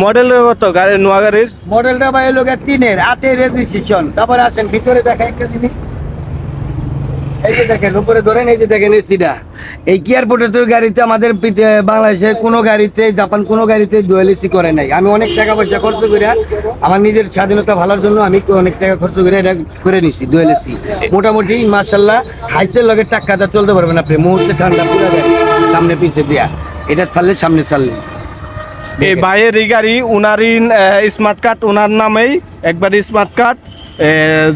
Model কত? গাড়ি, নোয়া গাড়ির? মডেলটা ভাই লোক তিনের, আটের রেজিস্ট্রেশন তারপরে আসেন, ভিতরে দেখেন একটা জিনিস। এই যে দেখেন, উপরে দেখেন, এই গাড়িতে আমাদের বাংলাদেশের কোনো গাড়িতে, জাপান কোনো গাড়িতে এসি করে নাই। আমি অনেক টাকা পয়সা খরচ করে, আমার নিজের স্বাধীনতা ভালোর জন্য আমি অনেক টাকা খরচ করে এটা করে মোটামুটি মার্শাল্লাহ হাইসের লগে টাক্কাটা চলতে আপনি মুহূর্তে ঠান্ডা সামনে পিছিয়ে দেয়া। এটা ছাড়লে সামনে ছাড়লে। এই বাইয়ের এই গাড়ি উনারই স্মার্ট কার্ড ওনার নামেই একবার স্মার্ট কার্ড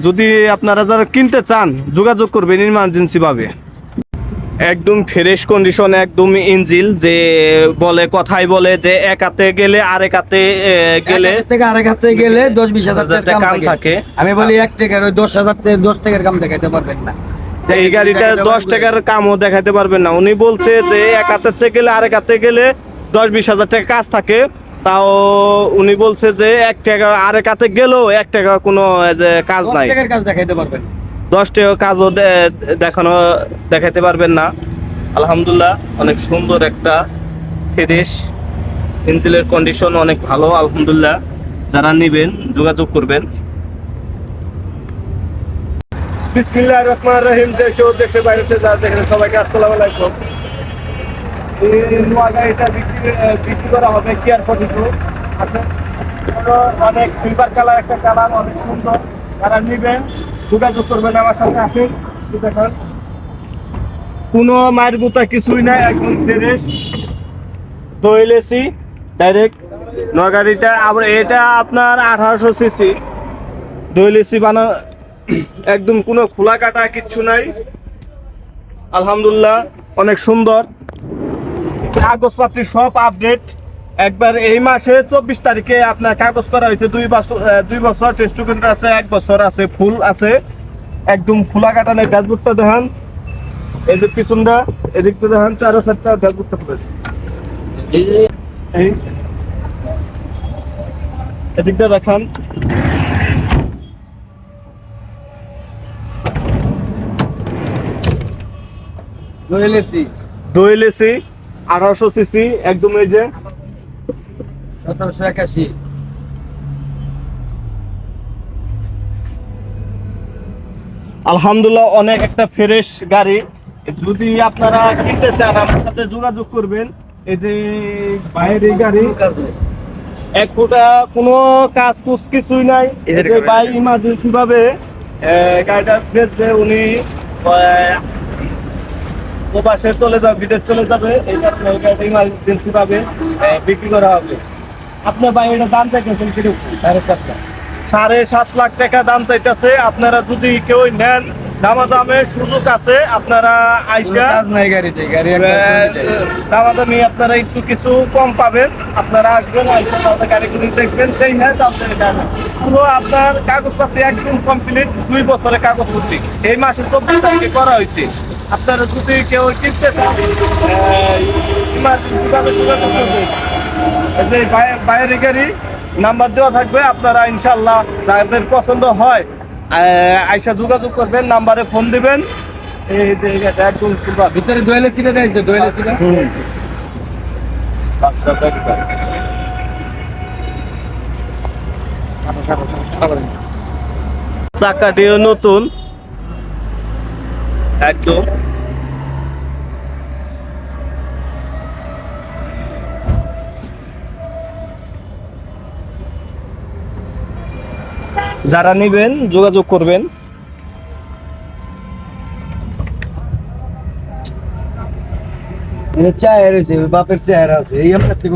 যদি আপনারা যারা কিনতে চান যোগাযোগ করবেন ইমার্জেন্সি ভাবে। একদম ফ্রেশ কন্ডিশন একদম ইঞ্জিল যে বলে কথাই বলে যে এক হাতে গেলে আরেক হাতে গেলে থেকে আরেক হাতে গেলে দশ বিশ হাজার টাকা কাম থাকে। আমি বলি এক টাকার ওই দশ হাজার থেকে দশ টাকার কাম দেখাইতে পারবেন না। এই গাড়িটা দশ টাকার কামও দেখাতে পারবেন না। উনি বলছে যে এক হাতের থেকে গেলে আরেক হাতে গেলে দশ বিশ হাজার টাকা কাজ থাকে তাও উনি বলছে যে এক টাকা আরেক হাতে গেলেও এক টাকা কোনো যে কাজ নাই। কাজ দেখাইতে পারবেন? দশ টাকা কাজও দেখানো দেখাতে পারবেন না। আলহামদুলিল্লাহ অনেক সুন্দর একটা ফ্রেশ ইঞ্জিনের কন্ডিশন অনেক ভালো আলহামদুলিল্লাহ। যারা নেবেন যোগাযোগ করবেন। বিসমিল্লাহ রহমান রহিম দেশ ও দেশের বাইরেতে যারা দেখেন সবাইকে আসসালামু আলাইকুম। এই বিক্রি বিক্রি করা অনেক কালার একটা কালার অনেক সুন্দর। নেবেন করবেন আমার আসেন। কোনো মায়ের কিছুই নাই, একদম ফ্রেশ ডাইরেক্ট আবার এটা আপনার আঠারোশো সিসি এসি বানা, একদম কোনো খোলা কাটা কিচ্ছু নাই। আলহামদুলিল্লাহ, অনেক সুন্দর। কাগজপত্র সব আপডেট একবার এই মাসে চব্বিশ তারিখে আপনার কাগজ করা হয়েছে। দুই বছর দুই বছর টেস্টুকেন্ট আছে এক বছর আছে ফুল আছে। একদম খোলা কাটা নেই ফেসবুকটা দেখান। এই যে পিছনটা এদিকটা দেখান চারো চারটা ফেসবুকটা খুলে এই এদিকটা দেখান। Royal AC. দোয়েল এসি। আঠারোশো সিসি একদম এই যে। সতেরোশো একাশি। আলহামদুলিল্লাহ অনেক একটা ফ্রেশ গাড়ি। যদি আপনারা কিনতে চান আমার সাথে যোগাযোগ করবেন। এই যে বাইরের গাড়ি এক ফোটা কোনো কাজ কুচ কিছুই নাই। এই যে কারণে- ইমার্জেন্সি ভাবে গাড়িটা বেচবে উনি প্রবাসে চলে যাবে বিদেশ চলে যাবে এই কারণে এই গাড়িটা ইমার্জেন্সি ভাবে বিক্রি করা হবে। আপনার ভাই এটা দাম চাইতেছেন কীরকম? সাড়ে সাতটা সাড়ে সাত লাখ টাকা দাম চাইতেছে। আপনারা যদি কেউ নেন দামাদামের সুযোগ আছে আপনারা আইসা নাই গাড়িতে গাড়ি। দামাদামি আপনারা একটু কিছু কম পাবেন। আপনারা আসবেন আইসা তাহলে গাড়িগুলি দেখবেন। সেই হ্যাঁ গাড়ি। পুরো আপনার কাগজপত্র একদম কমপ্লিট দুই বছরের কাগজপত্র। এই মাসে চব্বিশ তারিখে করা হয়েছে। আপনারা যদি কেউ কিনতে চান ইমার্জেন্সি যোগাযোগ করবেন যে বাইরে গাড়ি নাম্বার দেওয়া থাকবে আপনারা ইনশাল্লাহ যাদের পছন্দ হয় আইসা যোগাযোগ করবেন নাম্বারে ফোন দিবেন। একদম ভিতরে দেখছ দোয়েল এসিটা চাকাটিও নতুন একদম। যারা নেবেন যোগাযোগ করবেন। চেহারা রয়েছে বাপের চেহারা আছে এই আমার থেকে